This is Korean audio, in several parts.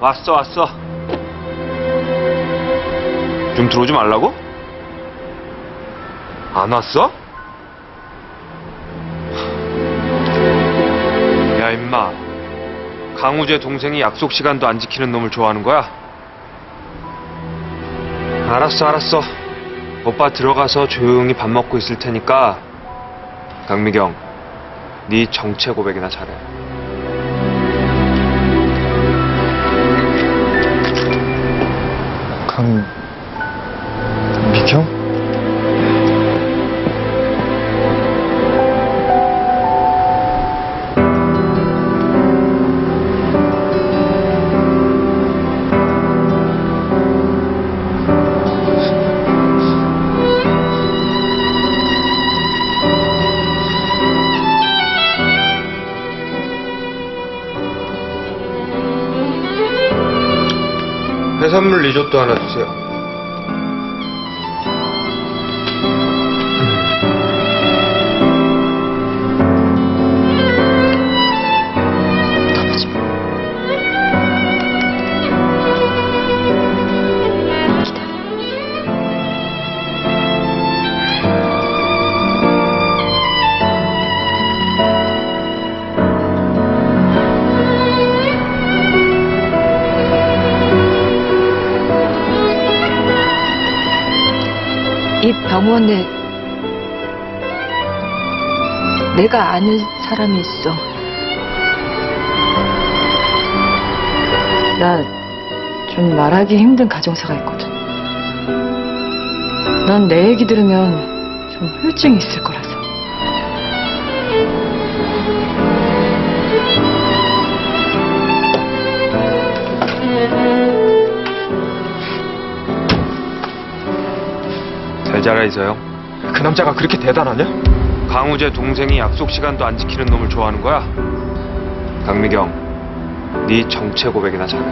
왔어 왔어 좀 들어오지 말라고? 안 왔어? 야 임마 강우재 동생이 약속 시간도 안 지키는 놈을 좋아하는 거야? 알았어 알았어 오빠 들어가서 조용히 밥 먹고 있을 테니까 강미경 네 정체 고백이나 잘해 해산물 리조또 하나 주세요 이 병원에 내가 아는 사람이 있어. 나 좀 말하기 힘든 가정사가 있거든. 난 내 얘기 들으면 좀 후유증이 있을 거라서. 잘 자라 이서영 그 남자가 그렇게 대단하냐? 강우재 동생이 약속 시간도 안 지키는 놈을 좋아하는 거야? 강미경 네 정체 고백이나 잘해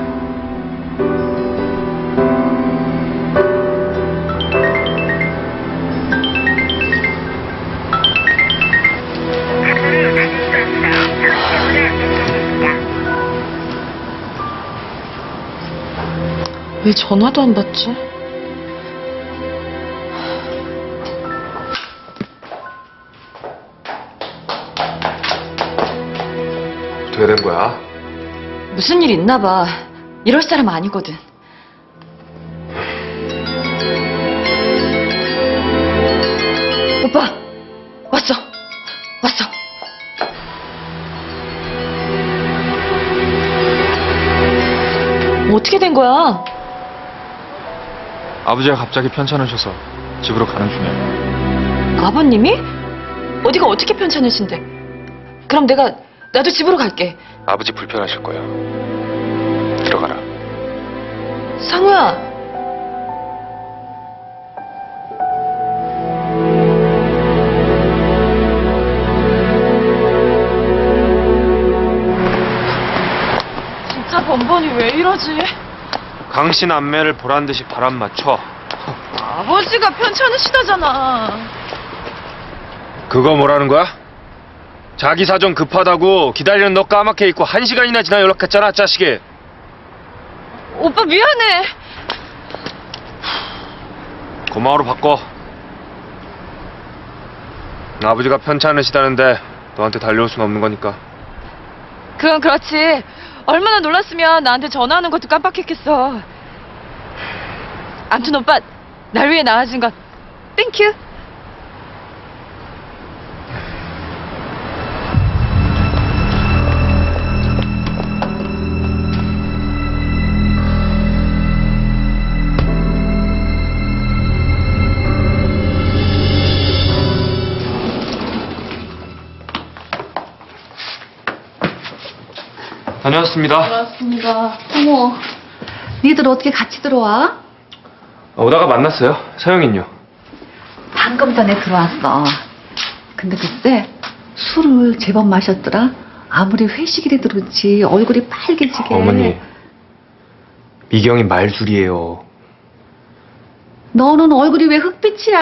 왜 전화도 안 받지? 어떻게 된 거야? 무슨 일 있나 봐. 이럴 사람 아니거든. 오빠, 왔어. 왔어. 어떻게 된 거야? 아버지가 갑자기 편찮으셔서 집으로 가는 중이에요. 아버님이? 어디가 어떻게 편찮으신데? 그럼 내가, 나도 집으로 갈게. 아버지 불편하실 거예요. 들어가라. 상우야. 진짜 번번이 왜 이러지? 강신 안매를 보란 듯이 바람 맞춰 아버지가 편찮으시다잖아. 그거 뭐라는 거야? 자기 사정 급하다고 기다리는 너 까맣게 있고 한 시간이나 지나 연락했잖아 자식이 오빠 미안해. 고마워로 바꿔 아버지가 편찮으시다는데 너한테 달려올 순 없는 거니까 그건 그렇지. 얼마나 놀랐으면 나한테 전화하는 것도 깜빡했겠어. 암튼 오빠, 날 위해 나아진 건 땡큐. 다녀왔습니다 맞습니다. 어머, 니들 어떻게 같이 들어와? 오다가 만났어요 서영인요 방금 전에 들어왔어. 근데 글쎄, 술을 제법 마셨더라. 아무리 회식이라 그렇지 얼굴이 빨개지게. 어머니 미경이 말술이에요 너는 얼굴이 왜 흑빛이야?